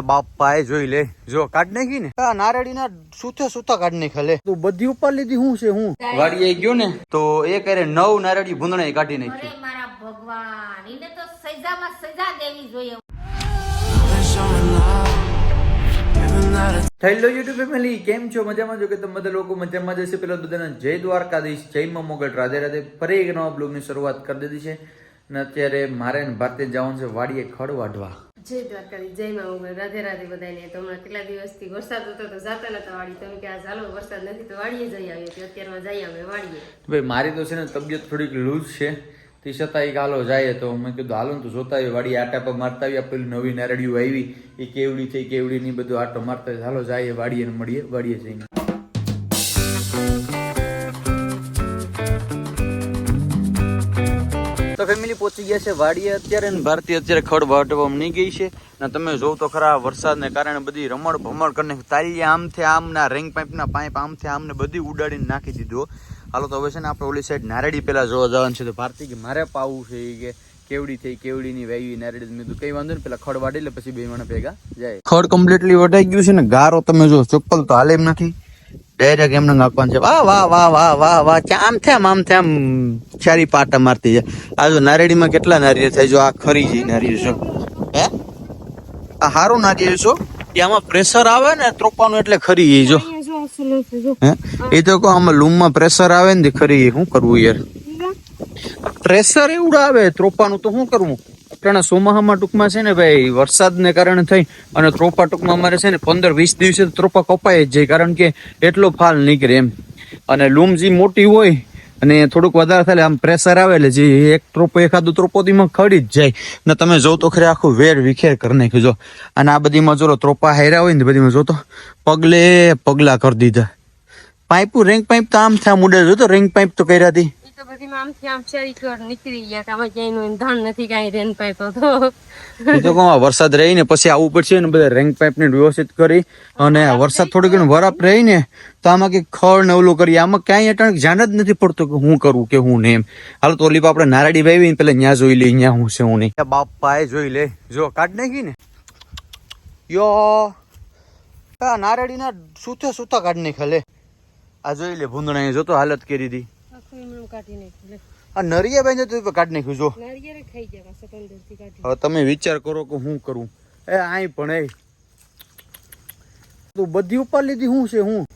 બાપા એ જોઈ લે. જો કાઢ નાખી ને. આ નારળીના સુથે સુથા કાઢ નાખે લે. તું બધી ઉપર લીધી હું છે હું? વાડીએ ગયો ને? તો એ કરે નવ નારળી ભૂંદણા કાઢી નાખી. મારા ભગવાન એને તો સજામાં સજા દેવી જોઈએ. હેલો યુટ્યુબ ફેમિલી કેમ છો? મજામાં જો કે તમે બધા લોકો મજામાં જશે પેલા બધાના જય દ્વારકાધીશ જય માં મોગલ. રાધે રાધે ફરી એક નવા બ્લોગની શરૂઆત કરી દીધી છે. અને અત્યારે મારે ને ભારતીય જવાનું છે વાડીએ ખડ વાઢવા. જય દ્વારકાધી જય માં રાધે રાધે બધાને તો હમણાં કેટલા દિવસથી વરસાદ હતો તો જાતા નતા વાડી. તમે કે આ ચાલો વરસાદ નથી તો વાડીએ જઈ આવીએ. તો અત્યારમાં જઈ અમે વાડીએ. ભાઈ મારી તો છે ને તબિયત થોડીક લૂઝ છે. તે છતાં એક હાલો જાય તો મેં કીધું હાલો ને તો જોતા આવી વાડી આટા પર મારતા આવીએ. પેલી નવી નારડીઓ આવી. એ કેવડી થઈ કેવડી નહીં બધું આટો મારતા. હાલો જાય વાડીએ મળીએ વાડીએ જઈને. તો ફેમિલી પહોંચી ગયા છે વાડીએ અત્યારે ભારતીય અત્યારે ખડ વાટવા નહીં ગઈ છે. ને તમે જોવ તો ખરા વરસાદને કારણે બધી રમણ ભમણ કરીને તાલી આમથી આમ ના રેંગ પાઇપના પાઇપ આમથી આમ ને બધી ઉડાડીને નાખી દીધો. હાલો તો હવે છે ને આપણે ઓલી સાઈડ નારેડી પેલા જોવા જવાનું છે. તો ભારતી કે મારે પાવું છે એ કે કેવડી થઈ, કેવડીની વાવી નારેડી મેં કીધું, કઈ વાંધો ને પેલા ખડ વાટી એટલે પછી બે માણસ ભેગા જાય. ખડ કમ્પ્લીટલી વટાઈ ગયું છે ને, ગારો તમે જો, ચપ્પલ તો હાલે નથી. ડાયરેક્ટ એમને નાખવાનું છે. વાહ વાહ વાહ વાહ વાહ વાહ. આમ થેમ આમ થેમ. ચારી પાટા મારતી છે. આ જો નારેડીમાં કેટલા નારિયેળ થાય? જો આ ખરી જઈ નારિયેળ છો. હે? આ સારું નારિયેળ છો આમાં પ્રેશર આવે ને ત્રોપાનું એટલે ખરી જઈ જો. હે? એ તો કહો આમાં લૂમમાં પ્રેશર આવે ને ખરી. શું કરવું યાર? પ્રેશર એવડું આવે ત્રોપાનું તો શું કરવું? અટાણા સોમાહામાં ટૂંકમાં છે ને ભાઈ, વરસાદને કારણે થઈ અને ત્રોપા ટૂંકમાં અમારે છે ને પંદર વીસ દિવસે ત્રોપા કપાય જ જાય, કારણ કે એટલો ફાલ નીકળે એમ. અને લૂમ જે મોટી હોય અને થોડુંક વધારે થાય આમ પ્રેશર આવે એટલે જે એક ત્રોપો એકાદું ત્રોપોદીમાં ખડી જ જાય. ને તમે જો તો ખરે આખું વેર વિખેર કરી નાખ્યું, જો. અને આ બધીમાં જો ત્રોપા હાર્યા હોય ને બધીમાં જો તો પગલે પગલા કરી દીધા. પાઇપું રેંગ પાઇપ તો આમ થયા મુડે જો તો રેન્ક પાઇપ તો કર્યા હતી તો આમથી આમ ચારી ચોર નીકળી ગયા તમે ક્યાંયનું ધાન નથી કાંઈ રેન પાઇપ હતો. એ તો કહું વરસાદ રહી ને પછી આવવું પડશે ને બધા રેન્ક પાઇપ ને વ્યવસ્થિત કરી અને વરસાદ થોડો ઘણું વરાપ રહી ને તો આમાં કે ખડ ને ઓલું કરી આમાં ક્યાંય અટાણે ધ્યાન જ નથી પડતું કે હું કરું કે હું ને એમ. હાલ તો ઓલી આપણે નારાડી ભાઈ ને પેલા ન્યા જોઈ લે ન્યા હું છે હું નહીં. બાપા એ જોઈ લે. જો કાઢ નાખી ને. યો. આ નારાડીના સૂતા સૂતા કાઢ નાખે લે. આ જોઈ લે ભૂંદણા જો તો હાલત કરી હતી આ નરિયા બેન તો કાઢ નાખ્યું જો. હવે તમે વિચાર કરો કે હું કરું. એ આઈ પણ એ. તું બધી ઉપર લીધી શું છે હું?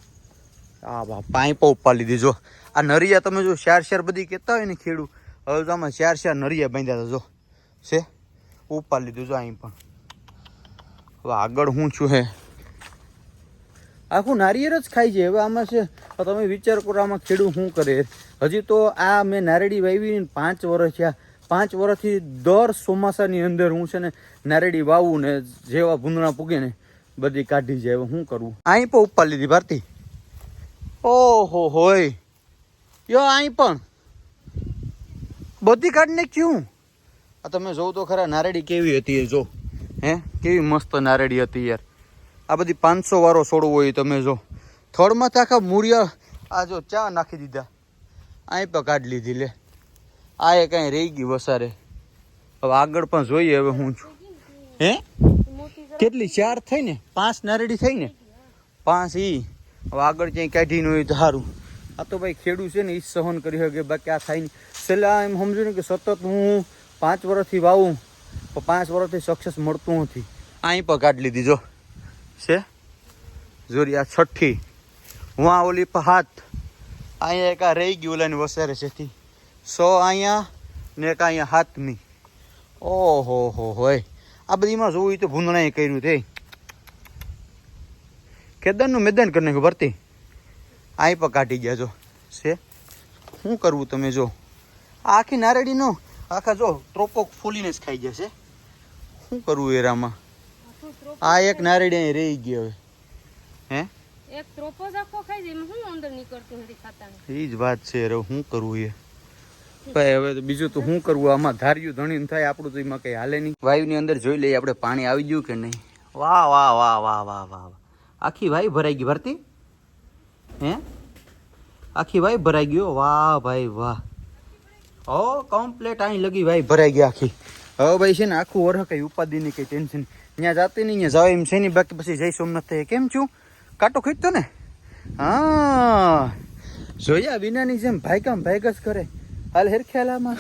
હા બા પાઇપો ઉપર લીધી જો. આ નરિયા તમે જો શેર ચાર બધી કહેતા હોય ને ખેડૂ હવે તો આમાં ચાર ચાર નરિયા બાંધ્યા હતા જો. છે? ઉપર લીધું જો અહીં પણ. હવે આગળ હું છું હે. આખું નારિયેળ જ ખાઈ છે. હવે આમાં છે તમે વિચાર કરો આમાં ખેડૂત શું કરે. હજી તો આ મેં નારેડી વાવી પાંચ વર્ષ થયા. પાંચ વર્ષથી દર ચોમાસાની અંદર હું છે ને નારેડી વાવું ને જેવા ભૂંદણા પૂગે ને બધી કાઢી જાય હવે શું કરવું? અહીં પણ ઉપર લીધી ભારતી. ઓહો હોય. યો અહીં પણ. બધી કાઢને ક્યું આ તમે જોવ તો ખરા, નારેડી કેવી હતી એ જો. હે, કેવી મસ્ત નારેડી હતી યાર. આ બધી પાંચસો વાળો છોડવો હોય તમે જો. થડમાં તો આખા મૂળિયા આ જો ચા નાખી દીધા. અહીં પણ કાઢી લીધી લે. આ એ કાંઈ રહી ગઈ વસારે. હવે આગળ પણ જોઈએ હવે હું છું. હે? કેટલી? ચાર થઈ ને? પાંચ નારેડી થઈ ને? પાંચ ઈ. હવે આગળ ક્યાંય કાઢી ન હોય તો સારું આ તો ભાઈ ખેડૂત છે ને એ સહન કરી શકે. બાકી આ થાય નહીં છેલ્લા એમ સમજો ને કે સતત હું પાંચ વર્ષથી વાવું, પણ પાંચ વર્ષથી સક્સેસ મળતું નથી. અહીં પણ કાઢી લીધી જો. છે? જોરી આ છઠ્ઠી. હું આ ઓલી હાથ. અહીંયા એક આ રહી ગયું ઓલાની વસારે છે સો અહીંયા ને એક અહીંયા હાથમી ઓહો હો હોય. આ બધીમાં જોવું તો ભૂંદણાએ કર્યું તે. કેદારનું મેદાન કરી નાખ્યું ભરતી. અહીં પણ કાઢી ગયા જો. છે? શું કરવું તમે જો? આ આખી નારેડીનો આખા જો ટ્રોપો ફૂલીને જ ખાઈ જશે શું કરવું એરામાં આ એક નારેડી અહીં રહી ગયો હે? એક ત્રોપો આખો ખાઈ જાય હું અંદર નીકળતું નથી ખાતા એ જ વાત છે રે શું કરવું એ? ભાઈ હવે તો બીજું તો શું કરવું આમાં ધાર્યું ધણી થાય આપણું તો એમાં કઈ હાલે નહીં. વાયુની અંદર જોઈ લઈએ આપણે પાણી આવી ગયું કે નહીં? વાહ વાહ વાહ વાહ વાહ વાહ. આખી વાયુ ભરાઈ ગઈ ભરતી? હે? આખી વાયુ ભરાઈ ગયો વાહ ભાઈ વાહ. ઓ કમ્પ્લેટ અહીં લગી ભાઈ ભરાઈ ગયા આખી. હવે ભાઈ છે ને આખું વરહ કઈ ઉપાધિની કઈ ટેન્શન ત્યાં જાતી નહીં, ત્યાં જાવ એમ છે નહીં. બાકી પછી જય સોમનાથ થઈ કેમ છું? કાંટો ખીચતો ને? હા. જોયા વિનાની જેમ ભાઈકામ ભાઈક જ કરે. હાલ હેર ખ્યાલામાં.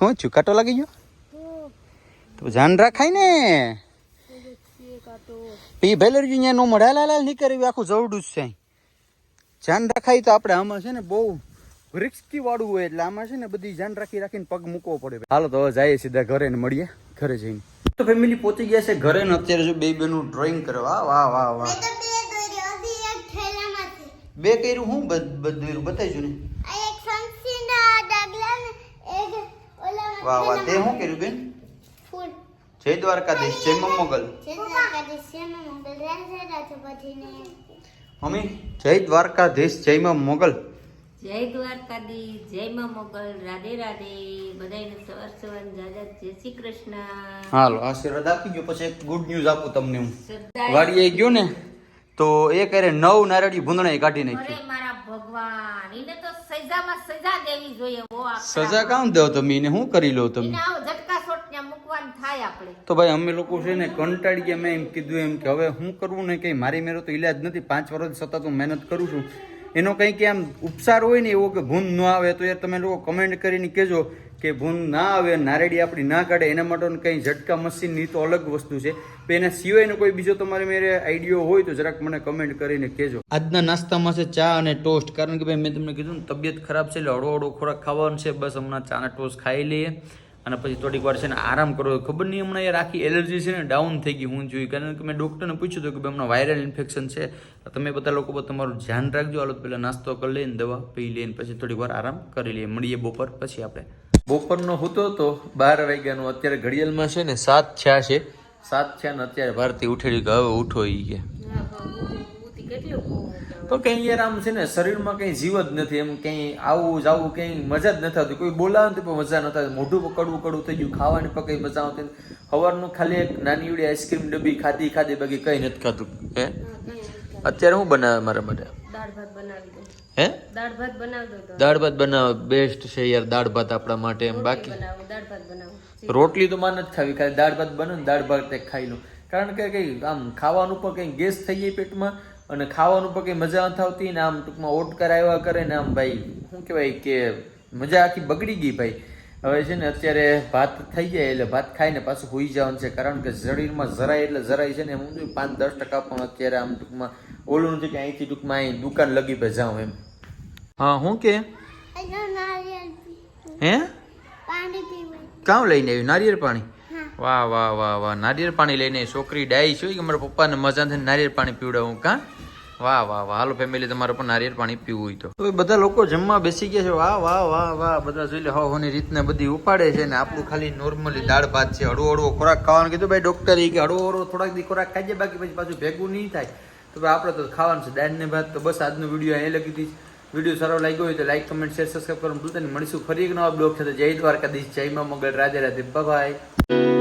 હું છું, કાંટો લાગી ગયો? તો જાન રાખાય ને. પી ભેલર અહીંયા નો મળે. હાલ હાલ નીકળી આખું જવડું જ છે જાન રાખાય તો આપણે આમાં છે ને બહુ રિક્સકી વાળું હોય એટલે આમાં છે ને બધી ધ્યાન રાખી રાખીને પગ મૂકવો પડે. હાલો તો હવે જઈએ સીધા ઘરે ને મળીએ. ઘરે જઈને. તો ફેમિલી પહોંચી ગયા છે ઘરે ને અત્યારે જો બે બેનું ડ્રોઈંગ કરવા વાહ વાહ વાહ બે કર્યું હું બધું બતાવીશું ને વાહ વાહ તે શું કર્યું બેન જય દ્વારકાધીશ જય મોગલ છે કાકા શેમાં મોબાઈલ રાજા તો પછી ને મમ્મી જય દ્વારકાધીશ જય મોગલ જય દ્વારકાધીશ જય માં મોગલ રાધે રાધે. બધાને સવાર સવાર જાજા જય શ્રી કૃષ્ણ. હાલો આશીર્વાદ આપી ગયો પછી એક ગુડ ન્યૂઝ આપું તમને હું. વાડી આવી ગયો ને તો એ કરે નવ નારળી ભૂંદણા કાઢી નાખ્યું નાખી મારા ભગવાન એને તો સજામાં સજા દેવી જોઈએ ઓ. સજા કામ દો તમે એને શું કરી લો તમે? આવો ઝટકા શોટ ને મૂકવાનું થાય આપણે. તો ભાઈ અમે લોકો છે ને કંટાળી ગયા મેં એમ કીધું એમ કે હવે હું કરવું ને કે મારી મેરો તો ઈલાજ નથી પાંચ વર્ષ સતત હું મહેનત કરું છું. એનો કંઈક આમ ઉપસાર હોય ને એવો કે ભૂન ન આવે તો યાર તમે લોકો કમેન્ટ કરીને કહેજો કે ભૂન ના આવે, નારેડી આપણી ના કાઢે, એના માટે કંઈ ઝટકા મશીનની તો અલગ વસ્તુ છે. પણ એના સિવાયનો કોઈ બીજો તમારે મેરે આઈડિયો હોય તો જરાક મને કમેન્ટ કરીને કહેજો. આજના નાસ્તામાં છે ચા અને ટોસ્ટ કારણ કે ભાઈ મેં તમને કીધું ને, તબિયત ખરાબ છે એટલે હળવો હળવો ખોરાક ખાવાનો છે. બસ હમણાં ચા અને ટોસ્ટ ખાઈ લઈએ. અને પછી થોડીક વાર છે ને આરામ કરો ખબર નહીં, હમણાં યાર આખી એલર્જી છે ને, ડાઉન થઈ ગઈ, હું જોઈ કારણ કે મેં ડૉક્ટરને પૂછ્યું હતું કે ભાઈ, હમણાં વાયરલ ઇન્ફેક્શન છે. તમે બધા લોકો પર તમારું ધ્યાન રાખજો. હાલો પહેલાં નાસ્તો કરી લઈને દવા પી લઈને પછી થોડીક વાર આરામ કરી લઈએ. મળીએ બપોર પછી આપણે. બપોરનો હતો તો બાર વાગ્યાનો. અત્યારે ઘડિયાળમાં છે ને સાત છ્યા છે. સાત છ્યા ને અત્યારે ભારતી ઉઠેડી કે હવે ઉઠો એ બહુ તો કંઈ યાર આમ છે ને શરીરમાં કંઈ જીવ જ નથી એમ કંઈ આવું જવું કંઈ મજા જ નથી આવતી. કોઈ બોલાવે તો પણ મજા નથી આવતી મોઢું કડવું કડવું થઈ ગયું ખાવાની પણ કંઈ મજા આવતી નથી. સવારનું ખાલી એક નાની એવડી આઈસ્ક્રીમ ડબ્બી ખાધી ખાધી બાકી કંઈ નથી ખાધું. હે? અત્યારે હું બનાવે મારા માટે? દાળ ભાત બનાવી હે? દાળ ભાત બનાવી દો દાળ ભાત બનાવે. બેસ્ટ છે યાર દાળ ભાત આપણા માટે એમ બાકી. રોટલી તો માં જ ખાવી ખાલી દાળ ભાત બને ને દાળ ભાત ખાઈ લઉં કારણ કે કઈ આમ ખાવાનું પણ કંઈ ગેસ થઈ જાય પેટમાં અને ખાવાનું પણ કંઈ મજા નથી આવતી ને આમ ટૂંકમાં ઓટકાર આવ્યા કરે ને આમ ભાઈ શું કહેવાય કે મજા આખી બગડી ગઈ ભાઈ. હવે છે ને અત્યારે ભાત થઈ જાય એટલે ભાત ખાઈને પાછું હોઈ જવાનું છે કારણ કે શરીરમાં જરાય એટલે જરાય છે ને હું પાંચ દસ ટકા પણ અત્યારે આમ ટૂંકમાં ઓલું નથી કે અહીંથી ટૂંકમાં અહીં દુકાન લગી પે જાઉં એમ. હા હું કે? હે? કામ લઈને આવ્યું? નારિયેળ પાણી. વાહ વાહ વાહ વાહ. નારિયેળ પાણી લઈને છોકરી ડાઈ છું. કે મારા પપ્પાને મજા થઈને નારિયેળ પાણી પીવડાવું કા? વાહ વાહ વાહ. હાલો ફેમિલી તમારે પણ નારિયેળ પાણી પીવું હોય તો. બધા લોકો જમવા બેસી ગયા છે. વાહ વાહ વાહ વાહ. બધા જોઈ લે, હો, હોની રીતને બધી ઉપાડે છે ને આપણું ખાલી નોર્મલી દાળ, ભાત છે. હળવો હળવો ખોરાક ખાવાનું કીધું ભાઈ ડોક્ટર કે હળવો હળવો થોડાક દી ખોરાક ખાઈ જાય બાકી પછી પાછું ભેગું નહીં થાય. તો ભાઈ આપણે તો ખાવાનું છે. દાળ ને ભાત તો બસ આજનો વીડિયો અહીં લગી દીધી વીડિયો સારો લાગ્યો હોય તો લાઈક કમેન્ટ શેર સબસ્ક્રાઈબ કરવાનું ભૂલતા નહીં. મળીશું ફરી એક નવા બ્લોગ સાથે. જય દ્વારકાધીશ, જય મા મંગળ રાધે રાધે બાય